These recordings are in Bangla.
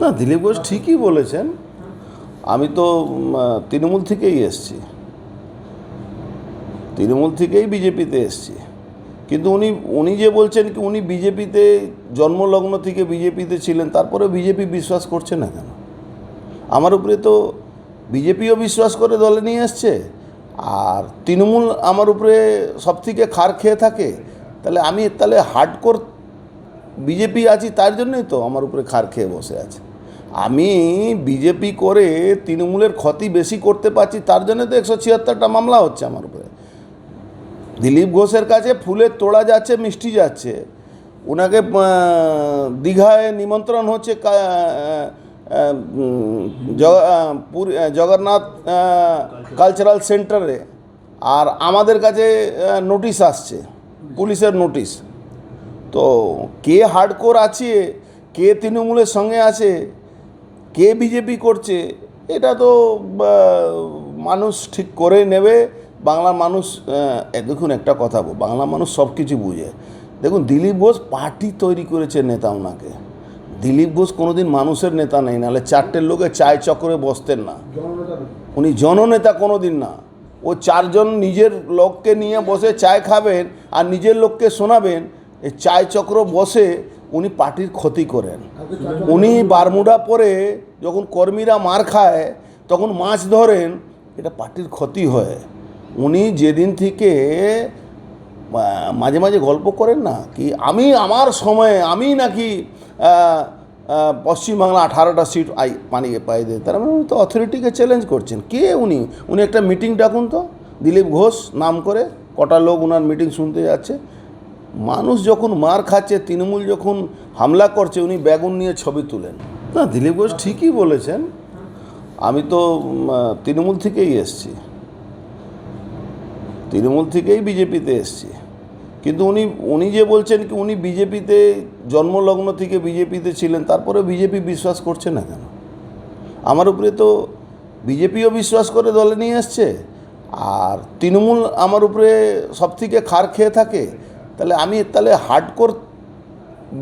না, দিলীপ ঘোষ ঠিকই বলেছেন। আমি তো তৃণমূল থেকেই এসছি। তৃণমূল থেকেই বিজেপিতে এসছি। কিন্তু উনি উনি যে বলছেন কি, উনি বিজেপিতে, জন্মলগ্ন থেকে বিজেপিতে ছিলেন তারপরে বিজেপি বিশ্বাস করছে না কেন? আমার উপরে তো বিজেপিও বিশ্বাস করে দলে নিয়ে এসছে। আর তৃণমূল আমার উপরে সব থেকে খার খেয়ে থাকে। তাহলে আমি, তাহলে হার্ডকোর বিজেপি আছি তার জন্যই তো আমার উপরে খার খেয়ে বসে আছে। আমি বিজেপি করে তৃণমূলের ক্ষতি বেশি করতে পারছি, তার জন্য তো একশো ছিয়াত্তরটা মামলা হচ্ছে আমার উপরে। দিলীপ ঘোষের কাছে ফুলের তোড়া যাচ্ছে, মিষ্টি যাচ্ছে। ওনাকে দীঘায় নিমন্ত্রণ হচ্ছে জগন্নাথ কালচারাল সেন্টারে আর আমাদের কাছে নোটিশ আসছে, পুলিশের নোটিশ তো কে হার্ডকোর আছে? কে তৃণমূলের সঙ্গে আছে? কে বিজেপি করছে? এটা তো মানুষ ঠিক করে নেবে। বাংলার মানুষ দেখুন একটা কথা বল মানুষ সব কিছু বুঝে। দেখুন, দিলীপ ঘোষ পার্টি তৈরি করেছে নেতা ওনাকে। দিলীপ ঘোষ কোনোদিন মানুষের নেতা নেই, নাহলে চারটে লোকে চায় চক্রে বসতেন না। উনি জননেতা কোনো দিন না। ও চারজন নিজের লোককে নিয়ে বসে চায় খাবেন আর নিজের লোককে শোনাবেন এই চায় চক্র বসে উনি পার্টির ক্ষতি করেন। উনি বারমুডা পরে যখন কর্মীরা মার খায়, তখন মাছ ধরেন, এটা পার্টির ক্ষতি হয়। উনি যেদিন থেকে মাঝে মাঝে গল্প করেন না কি, আমি আমার সময়ে, আমি নাকি পশ্চিমবাংলা আঠারোটা সিট আই পানিয়ে পাই দেয়। তার মানে উনি তো অথরিটিকে চ্যালেঞ্জ করছেন। কে উনি? উনি একটা মিটিং ডাকুন তো, দিলীপ ঘোষ নাম করে, কটা লোক ওনার মিটিং শুনতে যাচ্ছে। মানুষ যখন মার খাচ্ছে, তৃণমূল যখন হামলা করছে, উনি বেগুন নিয়ে ছবি তুলেন। না, দিলীপ ঘোষ ঠিকই বলেছেন। আমি তো তৃণমূল থেকেই এসছি। তৃণমূল থেকেই বিজেপিতে এসছি। কিন্তু উনি উনি যে বলছেন কি, উনি বিজেপিতে, জন্মলগ্ন থেকে বিজেপিতে ছিলেন, তারপরে বিজেপি বিশ্বাস করছে না কেন? আমার উপরে তো বিজেপিও বিশ্বাস করে দলে নিয়ে এসছে। আর তৃণমূল আমার উপরে সব থেকে খার খেয়ে থাকে তাহলে আমি তাহলে হার্ডকোর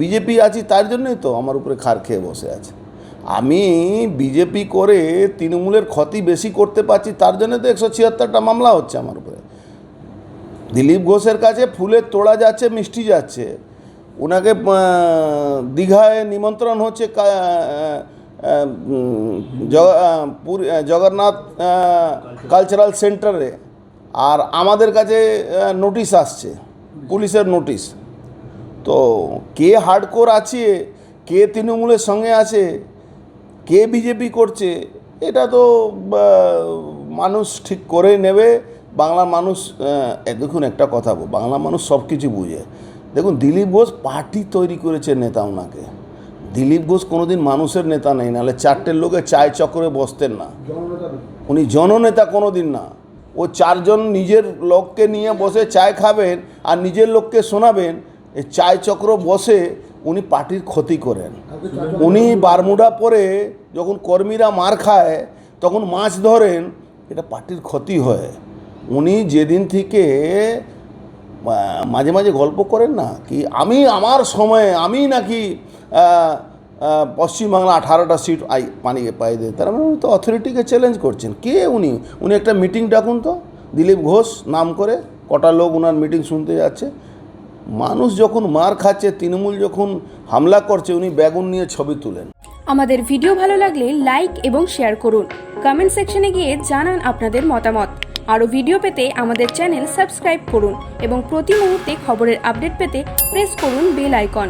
বিজেপি আছি তার জন্যই তো আমার উপরে খার খেয়ে বসে আছে। আমি বিজেপি করে তৃণমূলের ক্ষতি বেশি করতে পারছি তার জন্য তো একশো ছিয়াত্তরটা মামলা হচ্ছে আমার উপরে। দিলীপ ঘোষের কাছে ফুলের তোড়া যাচ্ছে, মিষ্টি যাচ্ছে। ওনাকে দীঘায় নিমন্ত্রণ হচ্ছে জগন্নাথ কালচারাল সেন্টারে আর আমাদের কাছে নোটিশ আসছে। পুলিশের নোটিশ। তো কে হার্ডকোর আছে কে তৃণমূলের সঙ্গে আছে কে বিজেপি করছে এটা তো মানুষ ঠিক করে নেবে। বাংলার মানুষ দেখুন একটা কথা বল বাংলা মানুষ সব কিছু বুঝে। দেখুন দিলীপ ঘোষ পার্টি তৈরি করেছে নেতা ওনাকে। দিলীপ ঘোষ কোনোদিন মানুষের নেতা নেই নাহলে চারটে লোকে চায় চক্রে বসতেন না। উনি জননেতা কোনোদিন না। ও চারজন নিজের লোককে নিয়ে বসে চায় খাবেন আর নিজের লোককে শোনাবেন এই চায় চক্র বসে উনি পার্টির ক্ষতি করেন। উনি বারমুডা পরে যখন কর্মীরা মার খায়, তখন মাছ ধরেন, এটা পার্টির ক্ষতি হয়। উনি যেদিন থেকে মাঝে মাঝে গল্প করেন না, কি আমি আমার সময়ে, আমি নাকি পশ্চিমবাংলা আঠারোটা সিট আই পানিয়ে পাই দেয়। তার মানে উনি তো অথরিটিকে চ্যালেঞ্জ করছেন। কে উনি? উনি একটা মিটিং ডাকুন তো। দিলীপ ঘোষ নাম করে কটা লোক ওনার মিটিং শুনতে যাচ্ছে। মানুষ যখন মার খাচ্ছে, তৃণমূল যখন হামলা করছে, উনি বেগুন নিয়ে ছবি তুলেন। আমাদের ভিডিও ভালো লাগলে লাইক এবং শেয়ার করুন। কমেন্ট সেকশনে গিয়ে জানান আপনাদের মতামত। আরও ভিডিও পেতে আমাদের চ্যানেল সাবস্ক্রাইব করুন এবং প্রতি মুহূর্তে খবরের আপডেট পেতে প্রেস করুন বেল আইকন